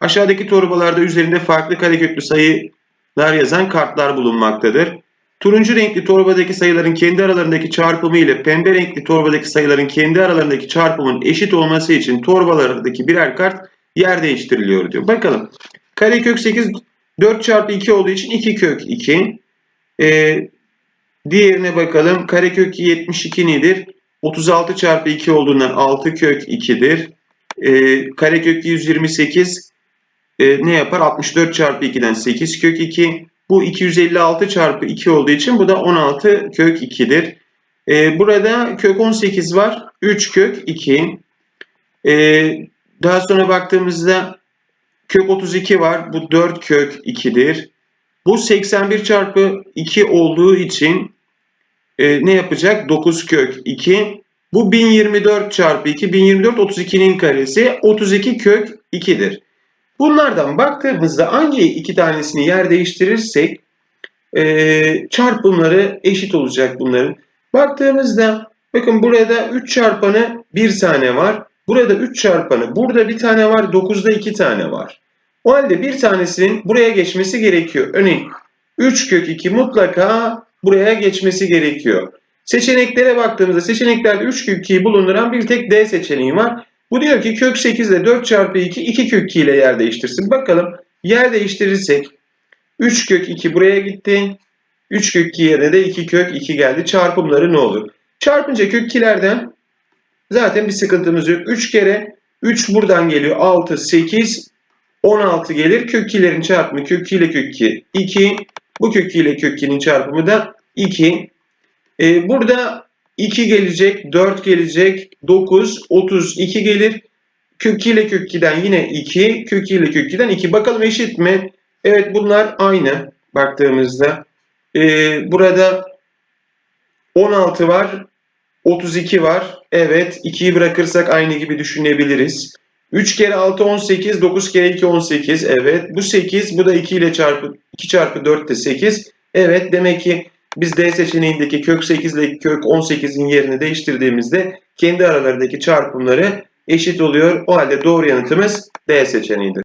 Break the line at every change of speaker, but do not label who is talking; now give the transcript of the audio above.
Aşağıdaki torbalarda üzerinde farklı kareköklü sayılar yazan kartlar bulunmaktadır. Turuncu renkli torbadaki sayıların kendi aralarındaki çarpımı ile pembe renkli torbadaki sayıların kendi aralarındaki çarpımın eşit olması için torbalardaki birer kart yer değiştiriliyor diyor. Bakalım. Karekök 8 4 çarpı 2 olduğu için 2 kök 2. Ee, diğerine bakalım. Karekök 72 nedir? 36 çarpı 2 olduğundan 6 kök 2'dir. Ee, karekök 128 e, ne yapar? 64 çarpı 2'den 8 kök 2. Bu 256 çarpı 2 olduğu için bu da 16 kök 2'dir. Ee, burada kök 18 var. 3 kök 2. Ee, daha sonra baktığımızda kök 32 var. Bu 4 kök 2'dir. Bu 81 çarpı 2 olduğu için e, ne yapacak? 9 kök 2. Bu 1024 çarpı 2. 1024 32'nin karesi. 32 kök 2'dir. Bunlardan baktığımızda hangi iki tanesini yer değiştirirsek e, çarpımları eşit olacak bunların. Baktığımızda bakın burada 3 çarpanı 1 tane var. Burada 3 çarpanı burada bir tane var. 9'da 2 tane var. O halde bir tanesinin buraya geçmesi gerekiyor. Örneğin 3 kök 2 mutlaka buraya geçmesi gerekiyor. Seçeneklere baktığımızda seçeneklerde 3 kök 2'yi bulunduran bir tek D seçeneği var. Bu diyor ki kök 8 ile 4 çarpı 2 2 kök 2 ile yer değiştirsin. Bakalım yer değiştirirsek 3 kök 2 buraya gitti. 3 kök 2 yerine de 2 kök 2 geldi. Çarpımları ne olur? Çarpınca kök 2'lerden zaten bir sıkıntımız yok. 3 kere 3 buradan geliyor. 6, 8, 16 gelir. Kök 2'lerin çarpımı kök 2 ile kök 2 2. Bu kök 2 ile kök 2'nin çarpımı da 2. Ee, burada 2 gelecek, 4 gelecek, 9, 32 gelir. Kök 2 ile kök 2'den yine 2, kök 2 ile kök 2'den 2. Bakalım eşit mi? Evet bunlar aynı baktığımızda. Ee, burada 16 var, 32 var. Evet 2'yi bırakırsak aynı gibi düşünebiliriz. 3 kere 6 18, 9 kere 2 18. Evet bu 8, bu da 2 ile çarpı 2 çarpı 4 de 8. Evet demek ki biz D seçeneğindeki kök 8 ile kök 18'in yerini değiştirdiğimizde kendi aralarındaki çarpımları eşit oluyor. O halde doğru yanıtımız D seçeneğidir.